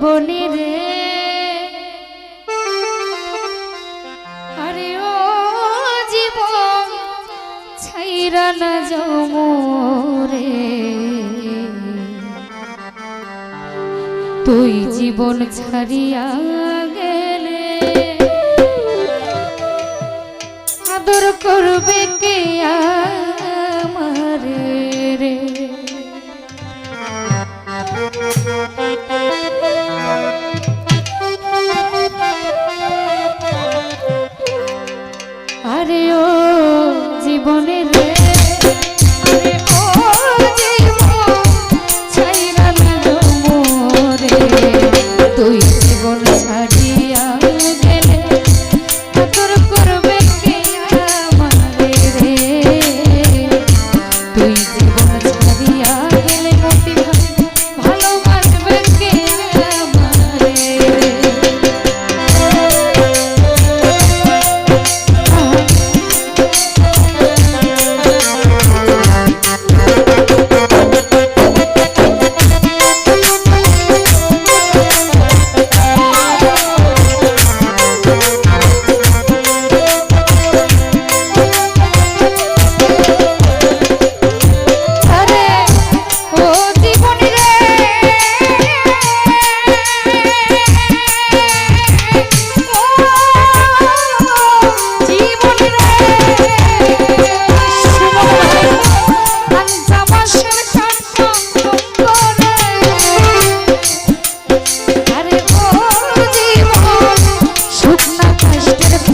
জীবনে রে। আরে ও জীবন ছাইরা না জমরে তুই জীবন ছাড়িয়া গেলে আদর করবে কে আমারে রে? জীবনে রে। আরে ও জীবন ছাইরা তুই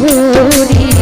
ঘুরি।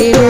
You.